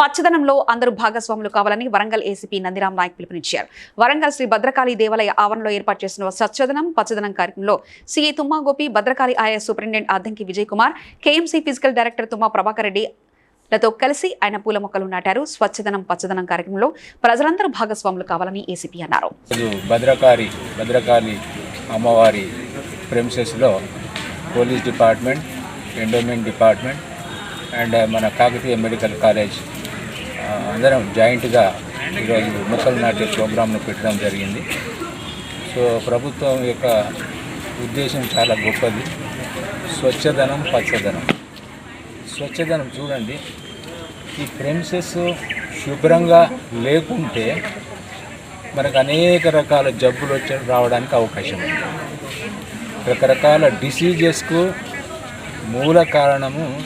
పచ్చదనంలో అందరూ భాగస్వాములు కావాలని వరంగల్ ఏసీపీ నందిరామ్ నాయక్ పిలుపునిచ్చారు. వరంగల్ శ్రీ భద్రకాళి దేవాలయ ఆవరణలో ఏర్పాటు చేసిన స్వచ్ఛదనం పచ్చదనం కార్యక్రమంలో సీఏ తుమ్మా గోపి భద్రకాళి ఆయా superintendent Addanki Vijay Kumar KMC physical director Tumma Prabhakar Reddy లతో కలిసి ఆయన పూల మొక్కలు నాటారు. స్వచ్ఛదనం పచ్చదనం కార్యక్రమంలో ప్రజలందరూ భాగస్వాములు కావాలని ఏసీపీ అన్నారు. భద్రకాళి అమ్మవారి ప్రెమిసెస్లో police department endowment department and మన కాకతీయ మెడికల్ కాలేజ్ అందరం జాయింట్గా ఈరోజు మొక్కలు నాటే ప్రోగ్రామ్ను పెట్టడం జరిగింది. సో ప్రభుత్వం యొక్క ఉద్దేశం చాలా గొప్పది. స్వచ్ఛదనం పచ్చదనం స్వచ్ఛధనం చూడండి. ఈ ప్రెమిసెస్ శుభ్రంగా లేకుంటే మనకు అనేక రకాల జబ్బులు వచ్చి రావడానికి అవకాశం ఉంది. రకరకాల డిసీజెస్కు మూల కారణము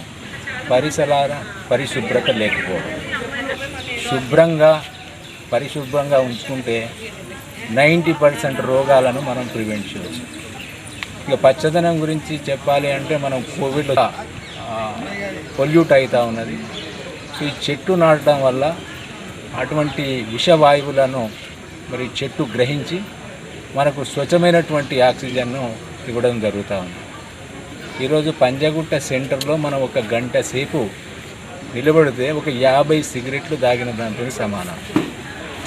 పరిసరాల పరిశుభ్రత లేకపోవడం. శుభ్రంగా పరిశుభ్రంగా ఉంచుకుంటే నైంటీ పర్సెంట్ రోగాలను మనం ప్రివెంట్ చేయవచ్చు ఇక పచ్చదనం గురించి చెప్పాలి అంటే మనం కోవిడ్ పొల్యూట్ అవుతూ ఉన్నది. సో ఈ చెట్టు నాటడం వల్ల అటువంటి విషవాయువులను మరి చెట్టు గ్రహించి మనకు స్వచ్ఛమైనటువంటి ఆక్సిజన్ను ఇవ్వడం జరుగుతూ ఉంది. ఈరోజు పంజగుట్ట సెంటర్లో మనం ఒక గంట సేపు నిలబడితే ఒక యాభై సిగరెట్లు దాగిన దాంతో సమానం.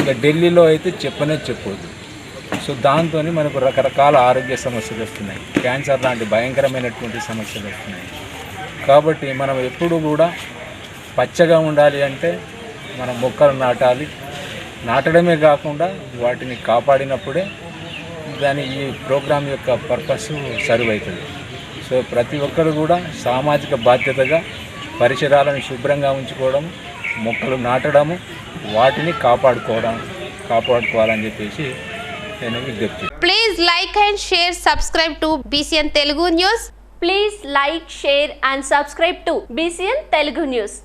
ఇక ఢిల్లీలో అయితే చెప్పనే చెప్పొద్దు. సో దాంతో మనకు రకరకాల ఆరోగ్య సమస్యలు వస్తున్నాయి. క్యాన్సర్ లాంటి భయంకరమైనటువంటి సమస్యలు వస్తున్నాయి. కాబట్టి మనం ఎప్పుడు కూడా పచ్చగా ఉండాలి అంటే మనం మొక్కలు నాటాలి. నాటడమే కాకుండా వాటిని కాపాడినప్పుడే దాని ఈ ప్రోగ్రాం యొక్క పర్పస్ సర్వ్ అవుతుంది. సో ప్రతి ఒక్కరు కూడా సామాజిక బాధ్యతగా పరిసరాలను శుభ్రంగా ఉంచుకోవడం మొక్కలు నాటడము వాటిని కాపాడుకోవడం కాపాడుకోవాలని చెప్పేసి నేను విజ్ఞప్తి please like and share subscribe to BCN Telugu news please like share and subscribe to BCN Telugu news